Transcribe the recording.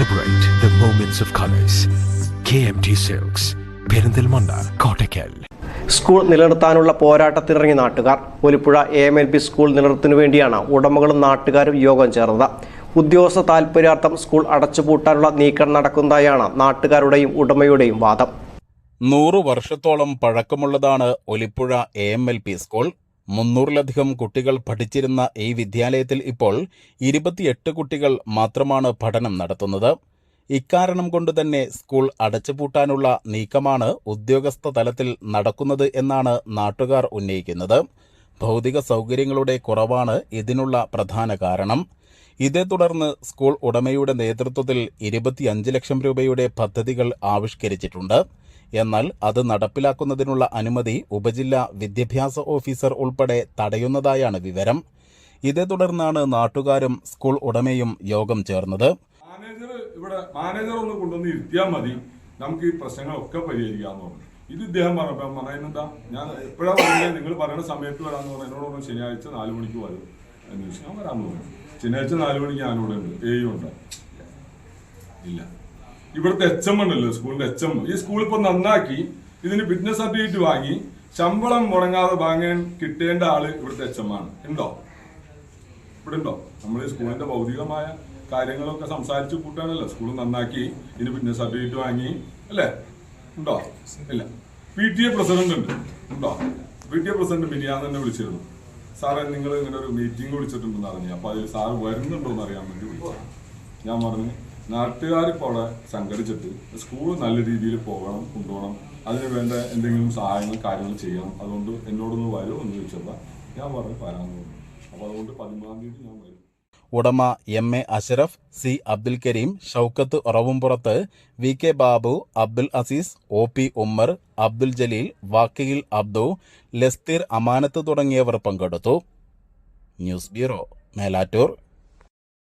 Celebrate of moments K M T silks Perinthalmanna Kottakkal school നിലനിർത്താനുള്ള പോരാട്ടത്തിനിറങ്ങിയ നാട്ടുകാർ. Olippuzha A M L P school നിലനിർത്തിനു വേണ്ടിയാണ് ഉടമകളും നാട്ടുകാരും യോഗം ചേർന്നത്. ഉദ്യോഗസ്ഥ താൽപര്യാർത്ഥം സ്കൂൾ അടച്ചുപൂട്ടാനുള്ള നീക്കം നടക്കുന്നതായാണ് നാട്ടുകാരുടെയും ഉടമയുടെയും വാദം. നൂറു വർഷത്തോളം പഴക്കമുള്ളതാണ് Olippuzha A M L P school മുന്നൂറിലധികം കുട്ടികൾ പഠിച്ചിരുന്ന ഈ വിദ്യാലയത്തിൽ ഇപ്പോൾ ഇരുപത്തിയെട്ട് കുട്ടികൾ മാത്രമാണ് പഠനം നടത്തുന്നത്. ഇക്കാരണം കൊണ്ട് തന്നെ സ്കൂൾ അടച്ചുപൂട്ടാനുള്ള നീക്കമാണ് ഉദ്യോഗസ്ഥ തലത്തിൽ നടക്കുന്നത് എന്നാണ് നാട്ടുകാർ ഉന്നയിക്കുന്നത്. ഭൗതിക സൗകര്യങ്ങളുടെ കുറവാണ് ഇതിനുള്ള പ്രധാന കാരണം. ഇതേ തുടർന്ന് സ്കൂൾ ഉടമയുടെ നേതൃത്വത്തിൽ ഇരുപത്തിയഞ്ച് ലക്ഷം രൂപയുടെ പദ്ധതികൾ ആവിഷ്കരിച്ചിട്ടുണ്ട്. എന്നാൽ അത് നടപ്പിലാക്കുന്നതിനുള്ള അനുമതി ഉപജില്ലാ വിദ്യാഭ്യാസ ഓഫീസർ ഉൾപ്പെടെ തടയുന്നതായാണ് വിവരം. ഇതേ തുടർന്നാണ് നാട്ടുകാരും സ്കൂൾ ഉടമയും യോഗം ചേർന്നത്. മാനേജർ ഇവിടെ മാനേജർ ഒന്ന് കൊണ്ടുവന്ന് ഇരുത്തിയാൽ മതി. നമുക്ക് ഈ പ്രശ്നങ്ങളൊക്കെ പരിഹരിക്കാന്ന് പറഞ്ഞു. ഇത് ഇദ്ദേഹം പറഞ്ഞപ്പോ ഞാൻ പറഞ്ഞു "അതിനെന്താ ഞാൻ എപ്പോഴാണ് പറഞ്ഞത് നിങ്ങൾ പറയുന്ന സമയത്ത് വരാന്ന് പറഞ്ഞു. എന്നോട് പറഞ്ഞു ശനിയാഴ്ച നാല് മണിക്ക് വരും. എന്ന് ഞാൻ വരാമെന്ന് പറഞ്ഞു. ശനിയാഴ്ച നാല് മണിക്ക് ഞാനിവിടെ ഉണ്ട്. ഏയും ഉണ്ട്. ഇല്ല. ഇവിടുത്തെ എച്ച് എം ഉണ്ടല്ലോ സ്കൂളിന്റെ എച്ച് എം ഈ സ്കൂൾ ഇപ്പൊ നന്നാക്കി ഇതിന് ബിസിനസ് സർട്ടിഫിക്കറ്റ് വാങ്ങി ശമ്പളം മുടങ്ങാതെ വാങ്ങാൻ കിട്ടേണ്ട ആൾ ഇവിടുത്തെ എച്ച് എം ആണ്. ഉണ്ടോ? ഇവിടെ ഉണ്ടോ? നമ്മൾ ഈ സ്കൂളിന്റെ ഭൗതികമായ കാര്യങ്ങളൊക്കെ സംസാരിച്ചു കൂട്ടാണല്ലോ സ്കൂൾ നന്നാക്കി ഇതിന് ബിസിനസ് സർട്ടിഫിക്കറ്റ് വാങ്ങി അല്ലേ? ഉണ്ടോ? ഇല്ല. പി ടി എ പ്രസിഡന്റ് ഉണ്ട്. ഉണ്ടോ? പി ടി എ പ്രസിഡന്റ് മിനിയാന്ന് തന്നെ വിളിച്ചിരുന്നു. സാറേ നിങ്ങൾ ഇങ്ങനെ ഒരു മീറ്റിംഗ് വിളിച്ചിട്ടുണ്ടെന്ന് അറിഞ്ഞു. അപ്പൊ അതിൽ സാർ വരുന്നുണ്ടോ എന്ന് അറിയാൻ വേണ്ടി വിളിച്ചു ഞാൻ പറഞ്ഞു നാട്ടുകാർ ഇപ്പോൾ അവിടെ സംഘടിച്ചിട്ട് സ്കൂൾ നല്ല രീതിയിൽ പോകണം കൊണ്ടുപോകണം. അതിന് വേണ്ട എന്തെങ്കിലും സഹായങ്ങൾ കാര്യങ്ങൾ ചെയ്യണം അതുകൊണ്ട് എന്നോടൊന്ന് വരും എന്ന് ചോദിച്ചപ്പോൾ ഞാൻ പറഞ്ഞു വരാമെന്ന് പറഞ്ഞു. അപ്പോൾ അതുകൊണ്ട് പതിമൂന്നാം തീയതി ഞാൻ വരും. ഉടമ M A Ashraf C Abdul Kareem Shoukath ഉറവുംപുറത്ത് V K Babu Abdul Azeez O P Ummer Abdul Jaleel വാക്കിയിൽ Abdu ലസ്തീർ അമാനത്ത് തുടങ്ങിയവർ പങ്കെടുത്തു. News bureau Melattur.